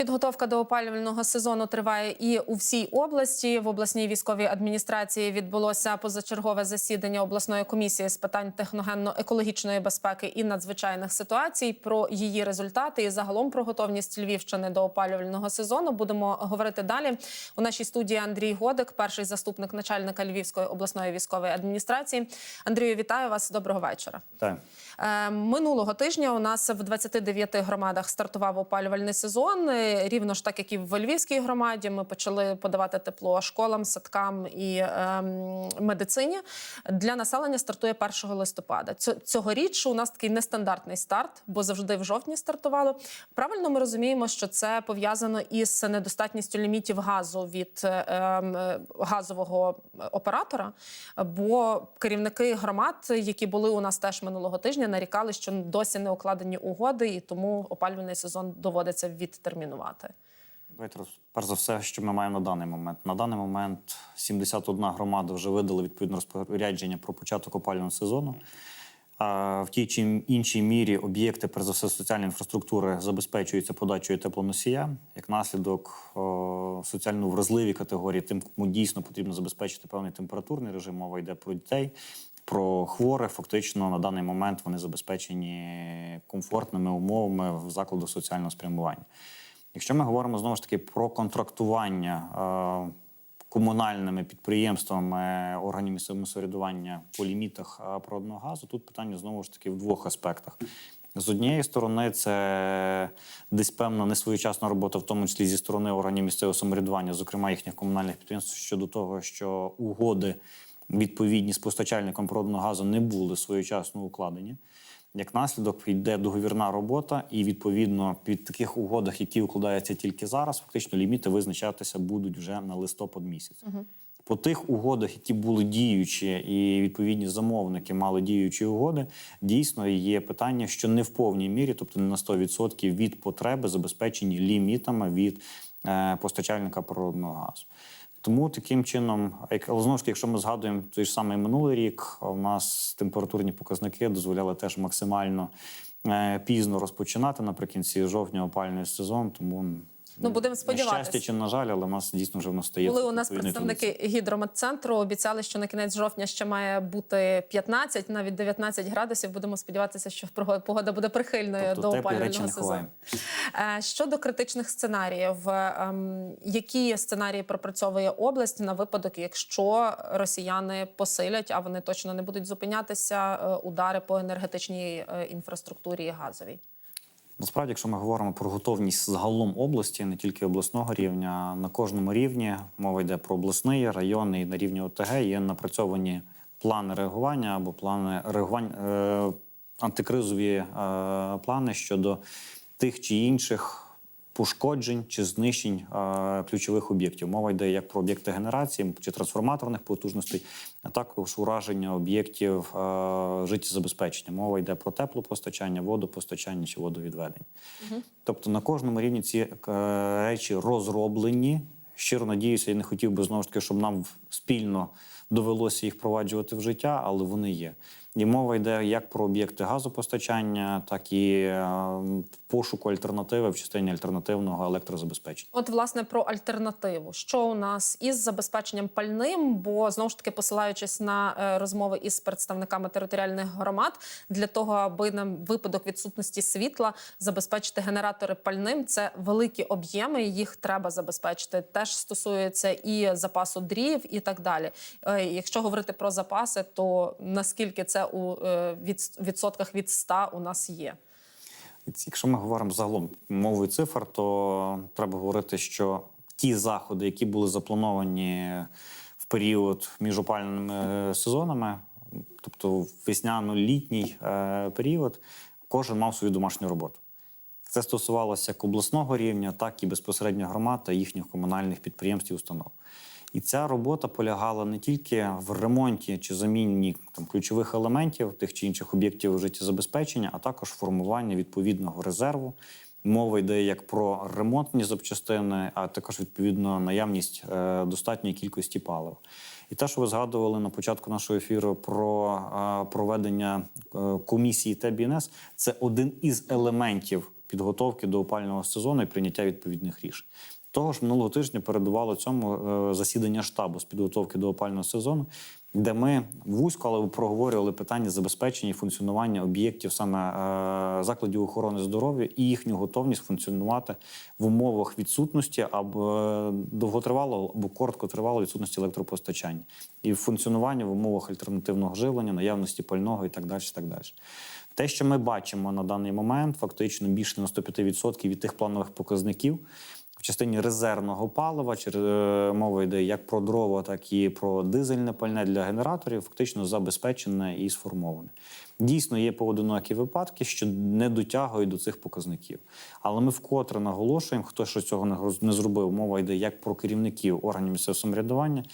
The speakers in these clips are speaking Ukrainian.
Підготовка до опалювального сезону триває і у всій області. В обласній військовій адміністрації відбулося позачергове засідання обласної комісії з питань техногенно-екологічної безпеки і надзвичайних ситуацій. Про її результати і загалом про готовність Львівщини до опалювального сезону будемо говорити далі. У нашій студії Андрій Годик, перший заступник начальника Львівської обласної військової адміністрації. Андрію, вітаю вас. Доброго вечора. Так. Е, Минулого тижня у нас в 29 громадах стартував опалювальний сезон. Е, Рівно ж так, як і в Львівській громаді, ми почали подавати тепло школам, садкам і ем, медицині. Для населення стартує 1 листопада. Цьогоріч у нас такий нестандартний старт, бо завжди в жовтні стартувало. Правильно ми розуміємо, що це пов'язано із недостатністю лімітів газу від е, е, газового оператора. Бо керівники громад, які були у нас теж минулого тижня, нарікали, що досі не укладені угоди, і тому опалювальний сезон доводиться відтермінувати. Давайте перш за все, що ми маємо на даний момент. На даний момент 71 громада вже видали відповідне розпорядження про початок опалювального сезону. В тій чи іншій мірі об'єкти, перш за все, соціальної інфраструктури забезпечуються подачею теплоносія. Як наслідок, соціально вразливі категорії, тим, кому дійсно потрібно забезпечити певний температурний режим. Мова йде про дітей, про хворих. Фактично на даний момент вони забезпечені комфортними умовами в закладах соціального спрямування. Якщо ми говоримо знову ж таки про контрактування е, комунальними підприємствами органів місцевого самоврядування по лімітах е, природного газу, тут питання знову ж таки в двох аспектах. З однієї сторони, це десь певна несвоєчасна робота, в тому числі зі сторони органів місцевого самоврядування, зокрема їхніх комунальних підприємств, щодо того, що угоди відповідні з постачальником природного газу не були своєчасно укладені. Як наслідок йде договірна робота, і відповідно під таких угодах, які укладаються тільки зараз, фактично ліміти визначатися будуть вже на листопад місяць. По тих угодах, які були діючі, і відповідні замовники мали діючі угоди, дійсно є питання, що не в повній мірі, тобто не на 100% від потреби забезпечені лімітами від е, постачальника природного газу. Тому таким чином, але знову ж таки, якщо ми згадуємо той ж самий минулий рік, у нас температурні показники дозволяли теж максимально е, пізно розпочинати наприкінці жовтня опальний сезон. Тому Ну, будемо на сподіватися. щастя чи на жаль, але в нас дійсно вже воно стає. Були у нас представники гідрометцентру. Обіцяли, що на кінець жовтня ще має бути 15, навіть 19 градусів. Будемо сподіватися, що погода буде прихильною Тобто до опалювального сезону. Е, Щодо критичних сценаріїв, ем, які сценарії пропрацьовує область на випадок, якщо росіяни посилять, а вони точно не будуть зупинятися, е, удари по енергетичній е, інфраструктурі і газовій? Насправді, якщо ми говоримо про готовність загалом області, не тільки обласного рівня, на кожному рівні мова йде про обласний, районний на рівні ОТГ є напрацьовані плани реагування або плани реагування е, антикризові е, плани щодо тих чи інших. Пошкоджень чи знищень е, ключових об'єктів. Мова йде як про об'єкти генерації чи трансформаторних потужностей, а також ураження об'єктів життєзабезпечення. Мова йде про теплопостачання, водопостачання чи водовідведення. Тобто на кожному рівні ці е, речі розроблені. Щиро надіюся, я не хотів би знову ж таки, щоб нам спільно довелося їх впроваджувати в життя, але вони є. І мова йде як про об'єкти газопостачання, так і е, пошуку альтернативи в частині альтернативного електрозабезпечення. От, власне, про альтернативу. Що у нас із забезпеченням пальним? Бо знову ж таки, посилаючись на е, розмови із представниками територіальних громад, для того, аби нам випадок відсутності світла забезпечити генератори пальним, це великі об'єми. Їх треба забезпечити. Теж стосується і запасу дрів, і так далі. Е, Якщо говорити про запаси, то наскільки це у е, від- відсотках від 100 у нас є? Якщо ми говоримо загалом мовою цифр, то треба говорити, що ті заходи, які були заплановані в період між опалювальними е, сезонами, тобто весняно-літній е, період, кожен мав свою домашню роботу. Це стосувалося як обласного рівня, так і безпосередньо громад та їхніх комунальних підприємств і установ. І ця робота полягала не тільки в ремонті чи заміні там ключових елементів тих чи інших об'єктів життєзабезпечення, а також формування відповідного резерву. Мова йде як про ремонтні запчастини, а також відповідно наявність е, достатньої кількості палива. І те, що ви згадували на початку нашого ефіру про е, проведення е, комісії ТБНС, це один із елементів підготовки до опального сезону і прийняття відповідних рішень. Того ж минулого тижня передувало цьому е, засідання штабу з підготовки до опального сезону, де ми вузько, але проговорювали питання забезпечення і функціонування об'єктів саме е, закладів охорони здоров'я і їхню готовність функціонувати в умовах відсутності або е, довготривалого або короткотривалої відсутності електропостачання і функціонування в умовах альтернативного живлення, наявності пального і так далі. Так далі. Те, що ми бачимо на даний момент, фактично більше на 105% від тих планових показників. В частині резервного палива е, мова йде як про дрова, так і про дизельне пальне для генераторів, фактично забезпечене і сформоване. Дійсно, є поодинокі випадки, що не дотягують до цих показників. Але ми вкотре наголошуємо, хто що цього не зробив. Мова йде як про керівників органів місцевого самоврядування,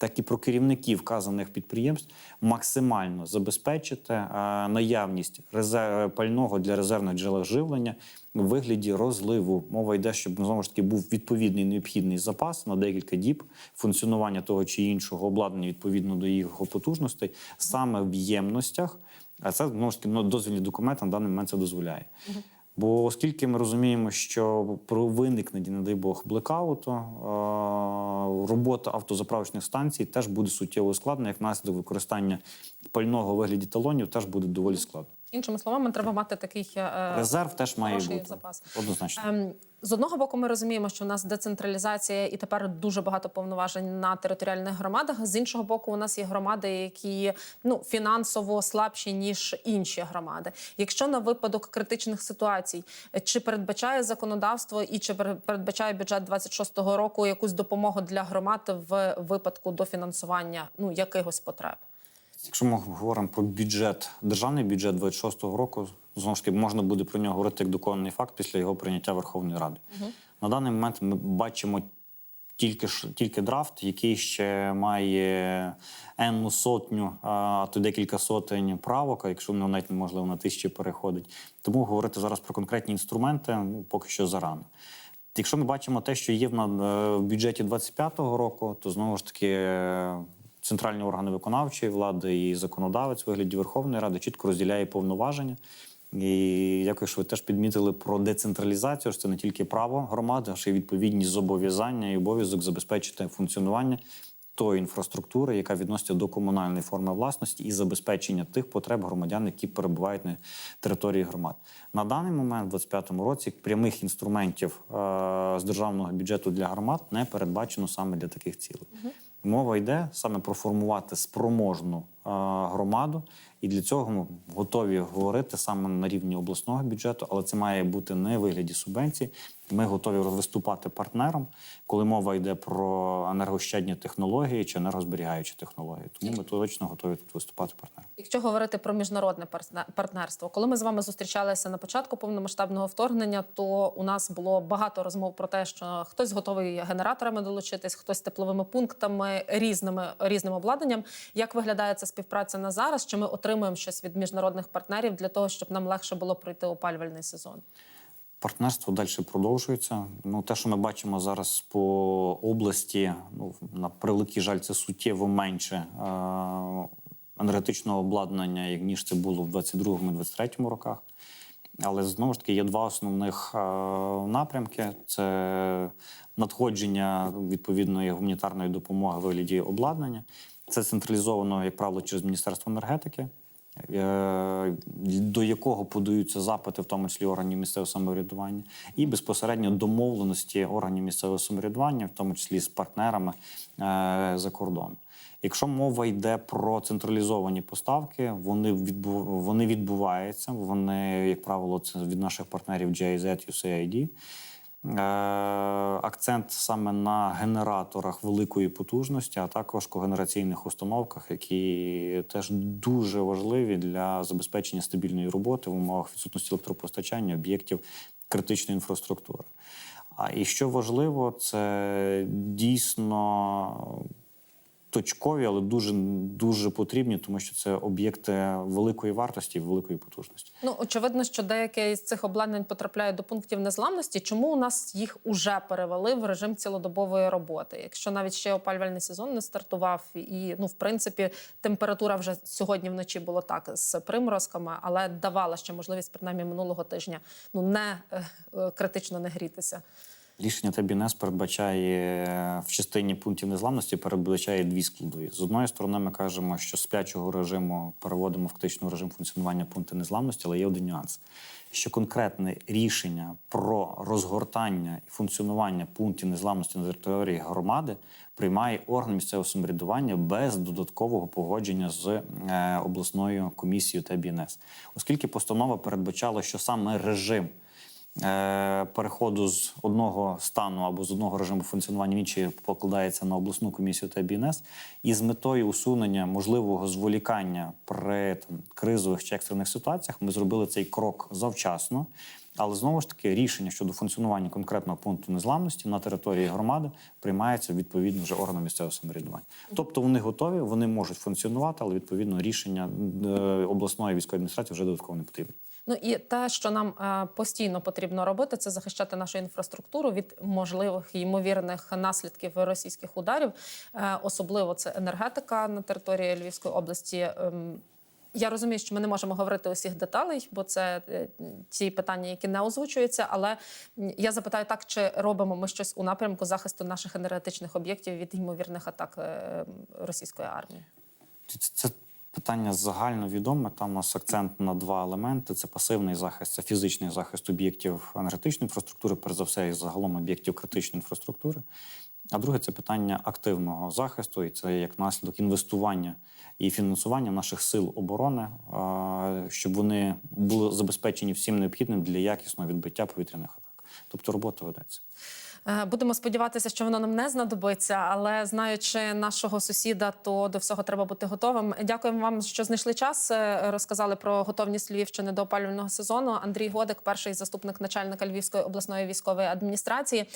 так і про керівників вказаних підприємств максимально забезпечити е, наявність резер... пального для резервних джерел живлення в вигляді розливу. Мова йде, щоб знову ж таки був відповідний необхідний запас на декілька діб функціонування того чи іншого обладнання відповідно до його потужностей, саме в ємностях. А це знову ж таки ну, дозвільний документ на даний момент це дозволяє. Бо оскільки ми розуміємо, що про виникнення, не дай Бог, блекауту, робота автозаправочних станцій теж буде суттєво складна, як наслідок використання пального вигляді талонів теж буде доволі складно. Іншими словами, треба мати такий е, Резерв теж має бути запас. однозначно. Ем, З одного боку, ми розуміємо, що у нас децентралізація і тепер дуже багато повноважень на територіальних громадах. З іншого боку, у нас є громади, які ну фінансово слабші ніж інші громади. Якщо на випадок критичних ситуацій, е, чи передбачає законодавство і чи пере- передбачає бюджет 26-го року якусь допомогу для громад в випадку дофінансування ну якихось потреб? Якщо ми говоримо про бюджет, державний бюджет 26-го року, знову ж таки можна буде про нього говорити як доконаний факт після його прийняття Верховною Радою. На даний момент ми бачимо тільки тільки драфт, який ще має енну сотню, а то декілька сотень правок, а якщо воно навіть можливо на тисячі переходить. Тому говорити зараз про конкретні інструменти ну, поки що зарано. Якщо ми бачимо те, що є в, е, бюджеті 25-го року, то знову ж таки центральні органи виконавчої влади і законодавець у вигляді Верховної Ради чітко розділяє повноваження. І якось ви теж підмітили про децентралізацію, що це не тільки право громади, а ще й відповідні зобов'язання і обов'язок забезпечити функціонування тої інфраструктури, яка відноситься до комунальної форми власності і забезпечення тих потреб громадян, які перебувають на території громад. На даний момент, в 2025 році, прямих інструментів е, з державного бюджету для громад не передбачено саме для таких цілей. Мова йде саме про формувати спроможну громаду, і для цього ми готові говорити саме на рівні обласного бюджету, але це має бути не вигляді субвенцій. Ми готові виступати партнером, коли мова йде про енергощадні технології чи енергозберігаючі технології. Тому ми точно готові тут виступати партнером. Якщо говорити про міжнародне партнерство, коли ми з вами зустрічалися на початку повномасштабного вторгнення, то у нас було багато розмов про те, що хтось готовий генераторами долучитись, хтось тепловими пунктами, різними різним обладнанням. Як виглядає ця співпраця на зараз? Чи ми отримуємо щось від міжнародних партнерів для того, щоб нам легше було пройти опалювальний сезон? Партнерство далі продовжується. Ну, те, що ми бачимо зараз по області, ну на превеликий жаль, це суттєво менше е- енергетичного обладнання, як ніж це було в 22-23 роках. Але знову ж таки є два основних е- напрямки: це надходження відповідної гуманітарної допомоги в вигляді обладнання. Це централізовано, як правило, через Міністерство енергетики до якого подаються запити, в тому числі органів місцевого самоврядування, і безпосередньо домовленості органів місцевого самоврядування, в тому числі з партнерами е, за кордоном. Якщо мова йде про централізовані поставки, вони відбу... вони відбуваються. Вони, як правило, це від наших партнерів GIZ, USAID. Е, Акцент саме на генераторах великої потужності, а також когенераційних установках, які теж дуже важливі для забезпечення стабільної роботи в умовах відсутності електропостачання об'єктів критичної інфраструктури. А і що важливо, це дійсно точкові, але дуже дуже потрібні, тому що це об'єкти великої вартості великої потужності. Ну очевидно, що деяке з цих обладнань потрапляє до пунктів незламності. Чому у нас їх уже перевели в режим цілодобової роботи? Якщо навіть ще опалювальний сезон не стартував, і ну в принципі температура вже сьогодні вночі було так з приморозками, але давала ще можливість принаймні минулого тижня ну не е, е, критично не грітися. Рішення ТБНС передбачає е, в частині пунктів незламності передбачає дві складові. З одної сторони, ми кажемо, що з сплячого режиму переводимо фактично режим функціонування пункти незламності, але є один нюанс. Що конкретне рішення про розгортання і функціонування пунктів незламності на території громади приймає орган місцевого самоврядування без додаткового погодження з е, обласною комісією ТБНС. Оскільки постанова передбачала, що саме режим переходу з одного стану або з одного режиму функціонування в інший покладається на обласну комісію та БНС, і з метою усунення можливого зволікання при там, кризових чи екстрених ситуаціях ми зробили цей крок завчасно. Але знову ж таки рішення щодо функціонування конкретного пункту незламності на території громади приймається відповідно вже органом місцевого самоврядування. Тобто вони готові, вони можуть функціонувати, але відповідно рішення е, обласної військової адміністрації вже додатково не потрібно. Ну і те, що нам е, постійно потрібно робити, це захищати нашу інфраструктуру від можливих ймовірних наслідків російських ударів. Е, особливо це енергетика на території Львівської області. Ем, я розумію, що ми не можемо говорити усіх деталей, бо це е, ті питання, які не озвучуються. Але я запитаю так, чи робимо ми щось у напрямку захисту наших енергетичних об'єктів від ймовірних атак російської армії. Це питання загальновідоме. Там у нас акцент на два елементи: це пасивний захист, це фізичний захист об'єктів енергетичної інфраструктури, перш за все, і загалом об'єктів критичної інфраструктури. А друге це питання активного захисту, і це як наслідок інвестування і фінансування наших сил оборони, щоб вони були забезпечені всім необхідним для якісного відбиття повітряних атак. Тобто робота ведеться. Е, Будемо сподіватися, що воно нам не знадобиться, але знаючи нашого сусіда, то до всього треба бути готовим. Дякуємо вам, що знайшли час. е, Розказали про готовність Львівщини до опалювального сезону. Андрій Годик, перший заступник начальника Львівської обласної військової адміністрації.